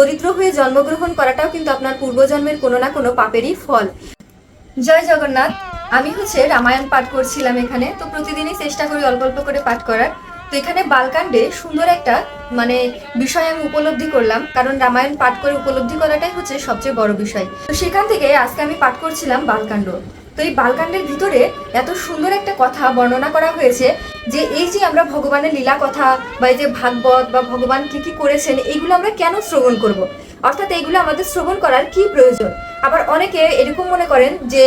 দরিদ্র হয়ে জন্মগ্রহণ করাটাও কিন্তু আপনার পূর্বজন্মের কোনো না কোনো পাপেরই ফল। জয় জগন্নাথ, আমি হচ্ছে রামায়ণ পাঠ করছিলাম এখানে, তো প্রতিদিনই চেষ্টা করি অল্প অল্প করে পাঠ করার। তো এখানে বালকাণ্ডে সুন্দর একটা মানে বিষয় আমি উপলব্ধি করলাম, কারণ রামায়ণ পাঠ করে উপলব্ধি করাটাই হচ্ছে সবচেয়ে বড় বিষয়। তো সেখান থেকে আজকে আমি পাঠ করছিলাম বালকাণ্ড। তো এই বালকাণ্ডের ভিতরে এত সুন্দর একটা কথা বর্ণনা করা হয়েছে যে এই যে আমরা ভগবানের লীলা কথা বা এই যে ভাগবত বা ভগবান কি কি করেছেন এইগুলো আমরা কেন শ্রবণ করব। অর্থাৎ এইগুলো আমাদের শ্রবণ করার কি প্রয়োজন আবার অনেকে এরকম মনে করেন যে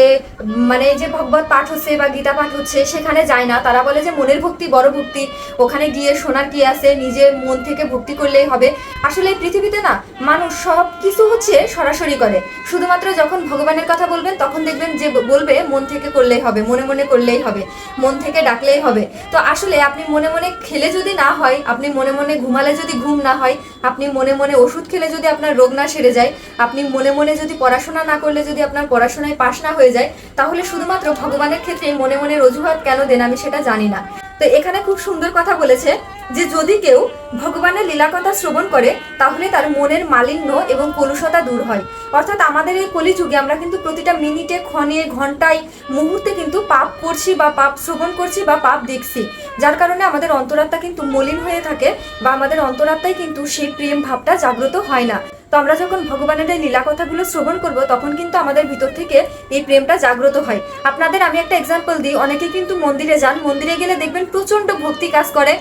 মানে যে ভগবত পাঠ হচ্ছে বা গীতা পাঠ হচ্ছে, সেখানে যায় না। তারা বলে যে, মনের ভক্তি বড় ভক্তি। ওখানে গিয়ে শোনার কি আছে? নিজের মন থেকে ভক্তি করলেই হবে। আসলে পৃথিবীতে না, মানুষ সব কিছু হচ্ছে সরাসরি করে। শুধুমাত্র যখন ভগবানের কথা বলবেন, তখন দেখবেন যে বলবে, মন থেকে করলেই হবে, মনে মনে করলেই হবে, মন থেকে ডাকলেই হবে। তো আসলে আপনি মনে মনে খেলে যদি না হয়, আপনি মনে মনে ঘুমালে যদি ঘুম না হয় আপনি মনে মনে ওষুধ খেলে যদি আপনার রোগ না সেরে যায়, আপনি মনে মনে যদি পড়াশোনা না করলে যদি আপনার পড়াশোনায় পাশ না হয়ে যায়, তাহলে শুধুমাত্র ভগবানের ক্ষেত্রে মনে মনে অজুহাত কেন দেন আমি সেটা জানি না। তো এখানে খুব সুন্দর কথা বলেছে যে যদি কেউ ভগবানের লীলা কথা শ্রবণ করে, তাহলে তার মনের মালিন্য এবং কলুষতা দূর হয়। অর্থাৎ আমাদের এই কলিযুগে আমরা কিন্তু প্রতিটা মিনিটে, ক্ষণে ঘন্টায় মুহূর্তে কিন্তু পাপ করছি বা পাপ শ্রবণ করছি বা পাপ দেখছি। যার কারণে আমাদের অন্তরাত্মা কিন্তু মলিন হয়ে থাকে বা আমাদের অন্তরাত্মায় কিন্তু সেই প্রেম ভাবটা জাগ্রত হয় না। তো আমরা যখন ভগবানের এই লীলা কথাগুলো শ্রবণ করব, তখন কিন্তু আমাদের ভিতর থেকে এই প্রেমটা জাগ্রত হয়। আপনাদের আমি একটা এক্সাম্পল দিই। অনেকে কিন্তু মন্দিরে যান। মন্দিরে গেলে দেখবেন প্রচণ্ড ভক্তি কাজ করে।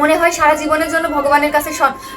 মনে হয় সারা জীবনের জন্য ভগবানের কাছে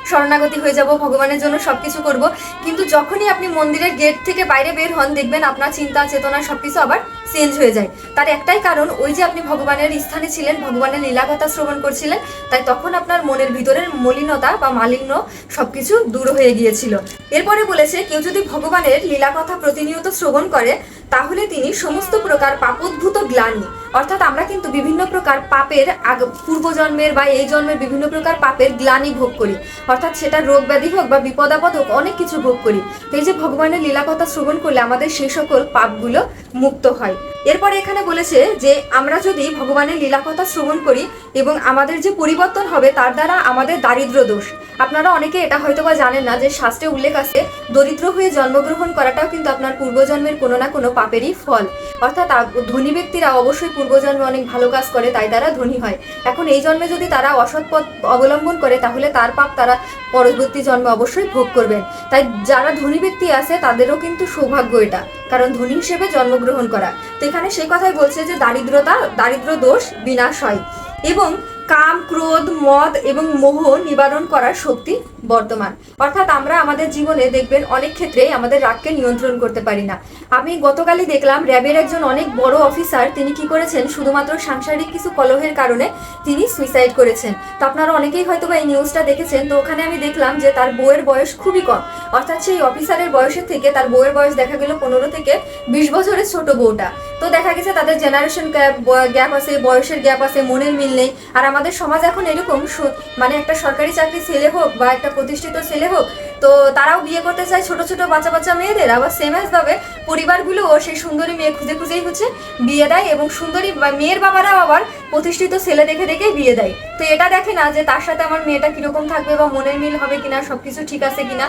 শরণাগতি হয়ে যাব, ভগবানের জন্য সবকিছু করব। কিন্তু যখনই আপনি মন্দিরের গেট থেকে বাইরে বের হন, দেখবেন আপনার চিন্তা, চেতনা সবকিছু আবার চেঞ্জ হয়ে যায়। তার একটাই কারণ, ওই যে আপনি ভগবানের স্থানে ছিলেন, ভগবানের লীলাকথা শ্রবণ করছিলেন, তাই তখন আপনার মনের ভিতরের মলিনতা বা মালিন্য সবকিছু দূর হয়ে গিয়েছিল। এরপরে বলেছে, কেউ যদি ভগবানের লীলাকথা প্রতিনিয়ত শ্রবণ করে, তাহলে তিনি সমস্ত প্রকার পাপোদ্ভূত গ্লানি অর্থাৎ আমরা কিন্তু বিভিন্ন প্রকার পাপের আগ পূর্বজন্মের বা এই জন্মের বিভিন্ন প্রকার পাপের গ্লানি ভোগ করি। অর্থাৎ সেটা রোগ ব্যাধি হোক বা বিপদ আপদ হোক, অনেক কিছু ভোগ করি। এই যে ভগবানের লীলাকথা শ্রবণ করলে আমাদের সেই সকল পাপগুলো মুক্ত হয়। এরপরে এখানে বলেছে যে, আমরা যদি ভগবানের লীলাকথা শ্রবণ করি এবং আমাদের যে পরিবর্তন হবে তার দ্বারা আমাদের দারিদ্র দোষ। আপনারা অনেকে এটা হয়তো বা জানেন না যে, শাস্ত্রে উল্লেখ আছে, দরিদ্র হয়ে জন্মগ্রহণ করাটাও কিন্তু আপনার পূর্বজন্মের কোনো না কোনো পাপেরই ফল। অর্থাৎ ধনী ব্যক্তিরা অবশ্যই পূর্বজন্মে অনেক ভালো কাজ করে, তাই তারা ধনী হয়। এখন এই জন্মে যদি তারা অসৎ পথ অবলম্বন করে, তাহলে তার পাপ তারা পরবর্তী জন্মে অবশ্যই ভোগ করবেন। তাই যারা ধনী ব্যক্তি আছে, তাদেরও কিন্তু সৌভাগ্য এটা, কারণ ধনী হিসেবে জন্মগ্রহণ করা। তো এখানে সে কথাই বলছে যে, দারিদ্রতা, দারিদ্র দোষ বিনাশ হয় এবং কাম, ক্রোধ, মদ এবং মোহ নিবারণ করার শক্তি বর্তমান। অর্থাৎ আমরা আমাদের জীবনে দেখবেন অনেক ক্ষেত্রেই আমাদের রাগকে নিয়ন্ত্রণ করতে পারি না। আমি গতকালই দেখলাম র্যাবের একজন অনেক বড় অফিসার, তিনি কি করেছেন? শুধুমাত্র সাংসারিক কিছু কলহের কারণে তিনি সুইসাইড করেছেন। তো আপনারা অনেকেই হয়তো এই নিউজটা দেখেছেন, তো ওখানে আমি দেখলাম যে তার বউয়ের বয়স খুবই কম। অর্থাৎ সেই অফিসারের বয়সের থেকে তার বউয়ের বয়স দেখা গেল পনেরো থেকে বিশ বছরের ছোট বউটা। তো দেখা গেছে তাদের জেনারেশন গ্যাপ আছে, বয়সের গ্যাপ আছে, মনের মিল নেই। আর আমাদের সমাজ এখন এরকম মানে একটা সরকারি চাকরি ছেলে হোক বা একটা প্রতিষ্ঠিত ছেলে হোক, তো তারাও বিয়ে করতে চায় ছোট ছোট বাচ্চা বাচ্চা মেয়েদের। আবার সেম ভাবে পরিবারগুলোও সেই সুন্দরী মেয়ে খুঁজে খুঁজেই হচ্ছে বিয়ে দেয় এবং সুন্দরী মেয়ের বাবারাও আবার প্রতিষ্ঠিত ছেলে দেখে দেখে বিয়ে দেয়। তো এটা দেখে না যে তার সাথে আমার মেয়েটা কীরকম থাকবে বা মনের মিল হবে কিনা, সবকিছু ঠিক আছে কিনা।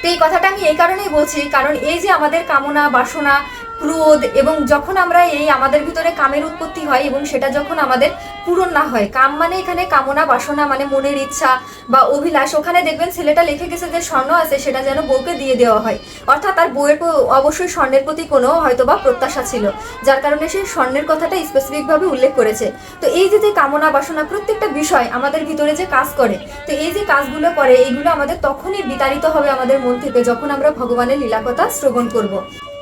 তো এই কথাটা আমি এই কারণেই বলছি, কারণ এই যে আমাদের কামনা, বাসনা ক্রোধ এবং যখন আমরা এই আমাদের ভিতরে কামের উৎপত্তি হয় এবং সেটা যখন আমাদের পূরণ না হয়, কাম মানে এখানে কামনা, বাসনা মানে মনের ইচ্ছা বা অভিলাষ। ওখানে দেখবেন ছেলেটা লিখে গেছে যে স্বর্ণ আছে, সেটা যেন বউকে দিয়ে দেওয়া হয়। অর্থাৎ তার বউয়ের অবশ্যই স্বর্ণের প্রতি কোনো হয়তো বা প্রত্যাশা ছিল, যার কারণে সে স্বর্ণের কথাটা স্পেসিফিকভাবে উল্লেখ করেছে। তো এই যে যে কামনা, বাসনা প্রত্যেকটা বিষয় আমাদের ভিতরে যে কাজ করে, তো এই যে কাজগুলো করে, এইগুলো আমাদের তখনই বিতাড়িত হবে আমাদের মন থেকে যখন আমরা ভগবানের লীলাকথা শ্রবণ করব।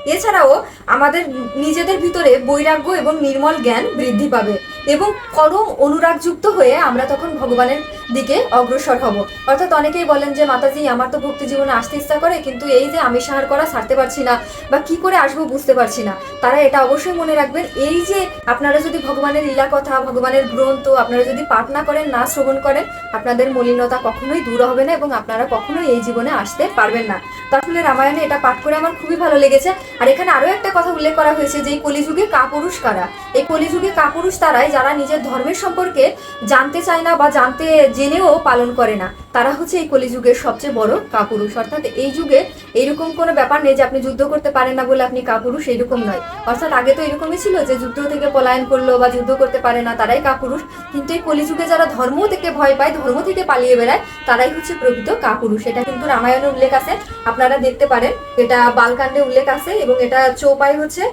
এছাড়াও আমাদের নিজেদের ভিতরে বৈরাগ্য এবং নির্মল জ্ঞান বৃদ্ধি পাবে এবং পরম অনুরাগযুক্ত হয়ে আমরা তখন ভগবানের দিকে অগ্রসর হব। অর্থাৎ অনেকেই বলেন যে, মাতাজি, আমার তো ভক্তি জীবনে আসতে ইচ্ছা করে, কিন্তু এই যে আমি সাহার করা ছাড়তে পারছি না বা কি করে আসব বুঝতে পারছি না। তারা এটা অবশ্যই মনে রাখবেন। এই যে আপনারা যদি ভগবানের লীলা কথা, ভগবানের গ্রন্থ, আপনারা যদি পাঠ না করেন, না শ্রবণ করেন, আপনাদের মলিনতা কখনোই দূর হবে না এবং আপনারা কখনোই এই জীবনে আসতে পারবেন না। তো আসলে রামায়ণে এটা পাঠ করে আমার খুবই ভালো লেগেছে। আর এখানে আরও একটা কথা উল্লেখ করা হয়েছে যে, এই কলিযুগে কাপুরুষ কারা? এই কলিযুগে কাপুরুষ তারাই যারা নিজের ধর্মের সম্পর্কে জানতে চায় না বা জানতে জেনেও পালন করে না। তারা হচ্ছে এই কলিযুগের সবচেয়ে বড় কাপুরুষ। অর্থাৎ এই যুগে এইরকম কোনো ব্যাপার নেই যে আপনি যুদ্ধ করতে পারেন না বলে আপনি কাপুরুষ এইরকম নয়। অর্থাৎ আগে তো এরকমই ছিল যে যুদ্ধ থেকে পলায়ন করল বা যুদ্ধ করতে পারে না, তারাই কাপুরুষ। কিন্তু এই কলিযুগে যারা ধর্ম থেকে ভয় পায়, ধর্ম থেকে পালিয়ে বেড়ায়, তারাই হচ্ছে প্রকৃত কাপুরুষ। এটা কিন্তু রামায়ণে উল্লেখ আছে। আপনারা দেখতে পারেন, এটা বালকাণ্ডে উল্লেখ আছে এবং এটা চৌপাই হচ্ছে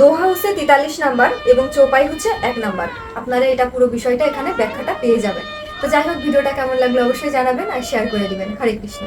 দোহা হচ্ছে তেতাল্লিশ নাম্বার এবং চৌপাই হচ্ছে এক নাম্বার। আপনারা এটা পুরো বিষয়টা এখানে ব্যাখ্যাটা পেয়ে যাবেন। তো যাই হোক ভিডিওটা কেমন লাগল অবশ্যই জানাবেন আর শেয়ার করে দিবেন। হরে কৃষ্ণ।